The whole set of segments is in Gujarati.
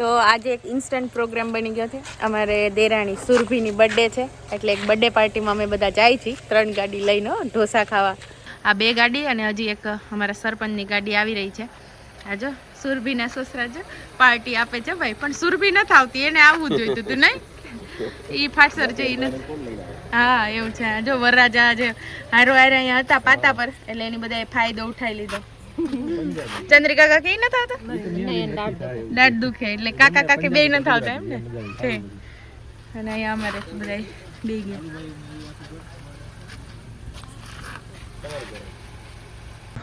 તો આજે એક ઇન્સ્ટન્ટ પ્રોગ્રામ બની ગયો છે. અમારે દેરાણી સુરભીની બર્થડે છે. એટલે એક બર્થડે પાર્ટીમાં અમે બધા જાય છીએ. ત્રણ ગાડી લઈને ઢોસા ખાવા. આ બે ગાડી અને હજી એક અમારા સરપંચની ગાડી આવી રહી છે. આજો, સુરભીના સસરા જો પાર્ટી આપે છે ભાઈ. પણ સુરભી નથી આવતી, એને આવવું જોઈતું તું નહીં? ઈ ફાટસર છે ઈ હા, એવું છે. જો વરરાજા જે હારો હારે અહીંયા હતા, પાતા પર. એટલે એની બધાએ ફાયદો ઉઠાઈ લીધો. ચંદ્રિકા કાકી નથી આવતા? દાઢ દુખે. એટલે કાકા કાકી બે નથી આવતા એમ ને અને અહીંયા અમારે બધા બે ગયા.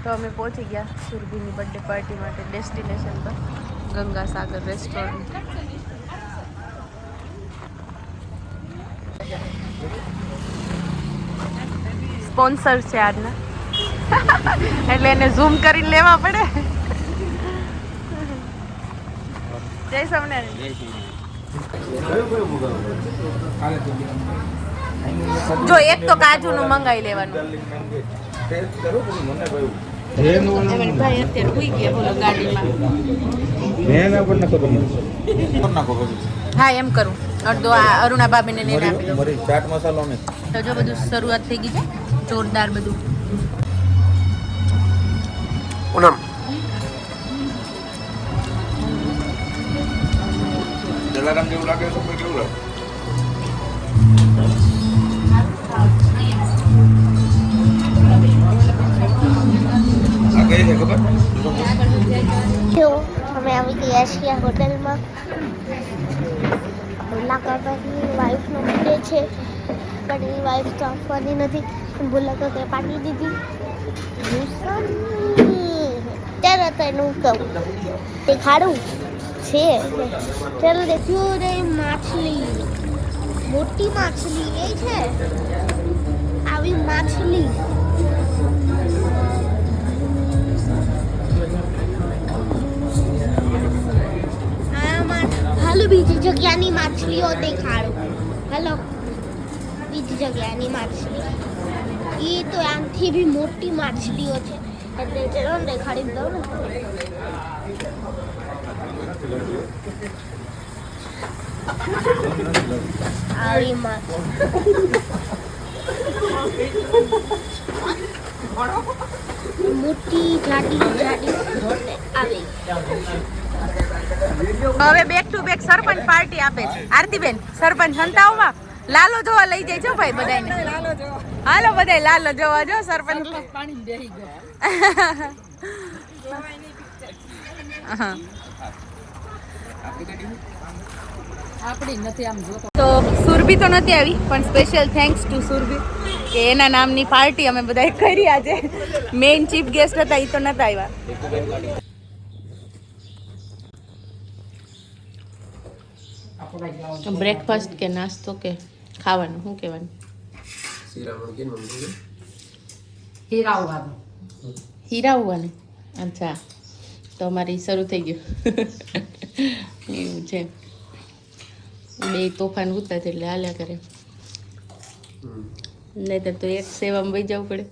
તો અમે પહોંચી ગયા સુરભીની બર્થડે પાર્ટી માટે ડેસ્ટિનેશન પર. ગંગા સાગર રેસ્ટોરન્ટ સ્પોન્સર છે આજના. એટલે એને ઝૂમ કરીને લેવા પડે. જય સમને જો એક તો કાજુનું મંગાવી લેવાનું. ભાઈ અત્યારે હુઈ ગયા બોલો ગાડીમાં હા એમ કરું. અડધો આ અરુણા ભાભીને ને એને આપી દઉં. ચાટ મસાલો ને તો જો બધું શરૂઆત થઈ ગઈ છે જોરદાર બધું. પૂનમ જલારામ જેવું લાગે કોઈ કેવું લાગે આ કઈ છે ખબર જો અમે આવી ગયા છીએ હોટલમાં ભોલા કાકાની વાઈફનો બર્થડે છે પણ એ વાઈફ તો આપવાની નથી ભૂલા તો તે પાડી દીધી ગુસ્સાની. ત્યારે તો એનું કહું તે ખાડું છે ચાલો દેખ્યું રે માછલી મોટી માછલી એ છે આવી માછલી આમાં હાલો બીજી જગ્યાની માછલીઓ દેખાડો હાલો બીજી જગ્યાની માછલી એ તો આમથી બી મોટી માછલીઓ છે એટલે ચલો ને દેખાડી દઉં ને. આવી માછલી મોટી જાડી જાડી આવી. હવે back to back sarpanch party આપે છે. આરતીબેન સરપંચ સંતાવમાં લાલો જોવા લઈ જાય છો ભાઈ બધાને હાલો બધા લાલો જોવા જો સરપંચ. હા. તો સુરભી તો નથી આવી પણ સ્પેશિયલ થેન્ક્સ ટુ સુરભી કે એના નામની પાર્ટી અમે બધાએ કરી આજે. મેઇન ચીફ ગેસ્ટ હતા એ તો નતા આવ્યા. બ્રેકફાસ્ટ કે નાસ્તો કે ખાવાનું શું કહેવાનું? હીરા હુવા ને અચ્છા. તો અમારી શરૂ થઈ ગયું. એવું છે. બે તોફાન ઉતા એટલે હાલ્યા કરે. નહીં તો એક સેવામાં વહી જવું પડે.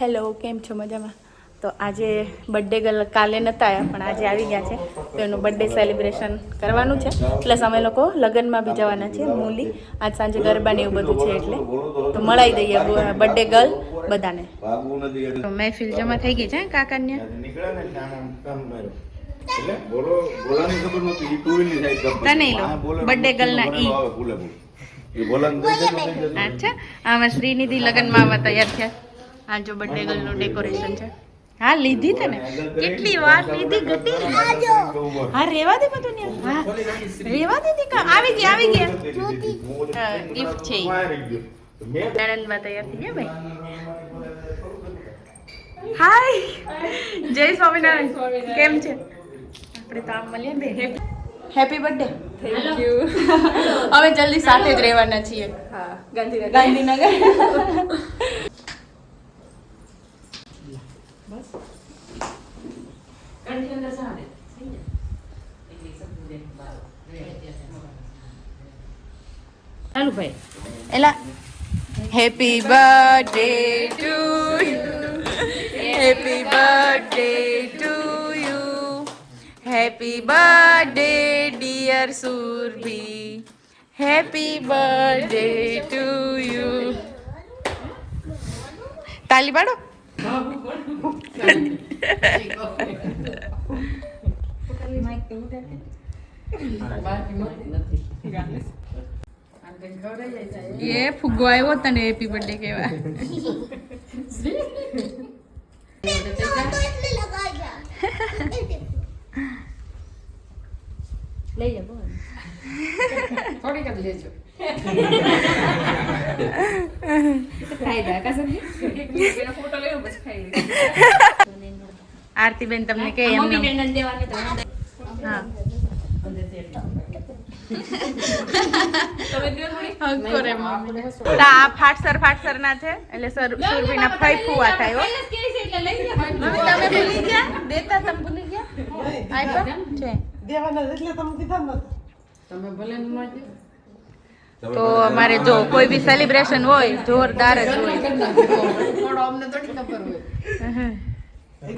હેલો, કેમ છો મજામાં? તો આજે બર્થડે ગર્લ કાલે નહોતા આવ્યા, પણ આજે આવી ગયા છે. તો એનું બર્થડે સેલિબ્રેશન કરવાનું છે. પ્લસ અમે લોકો લગ્નમાં બી જવાના છે મૂલી. આજ સાંજે ગરબા ને એવું બધું છે એટલે. તો મળાઈ દઈએ બર્થડે ગર્લ બધાને. મહેફિલ જમા થઈ ગઈ છે કાકાને? બર્થડે ને ત્યાં આમ કામ માર્યો. એટલે બોલો બોલાની ખબર નહોતી ઈ ટુ વ્હીલની સાઈડ ખબર તને લો. આ બોલે ના ઈ. અચ્છા આમાં શ્રીનિધિ લગ્નમાં તૈયાર થયા? આ જો બર્થડે ગર્લનું ડેકોરેશન છે. હા લીધી તને કેટલી વાર લીધી ગટી હા રેવા દે બધું ને. હા રેવા દે તી આવી ગયા આવી ગયા ગિફ્ટ છે. નણંદમાં તૈયાર થઈ ગયા ભાઈ? હાય જય સ્વામિનારાયણ. કેમ છે? આપણે તો આમ મળીએ બે હેપી બર્થડે થેન્ક યુ હવે જલ્દી સાથે જ રહેવાના છીએ. હા ગાંધીનગર. ગાંધીનગર. ચાલુ ભાઈ. એલા. Happy birthday to you happy birthday to you happy birthday dear Surabhi happy birthday to you તાલી પાડો એ ફુગ્ગો આવ્યો તને હેપી બર્થડે કેવા તો એટલે લગાવ્યા લઈ થોડીક જ લેજો આરતી બેન તમને કે ફાટસર ફાટસર ના છે એટલે સર સુરભીના ફૂવા ફુવા થાય હો પહેલા જ કહે છે એટલે લઈ જા તમે ભૂલી ગયા? દેતા તમે ભૂલી ગયા? આપ્યો છે. દેવાના એટલે તમે કીધા નતા તમે ભલે ન મળજો. તો અમારે જો કોઈ બી સેલિબ્રેશન હોય જોરદાર જ હોય. થોડો અમને થોડી ખબર હોય.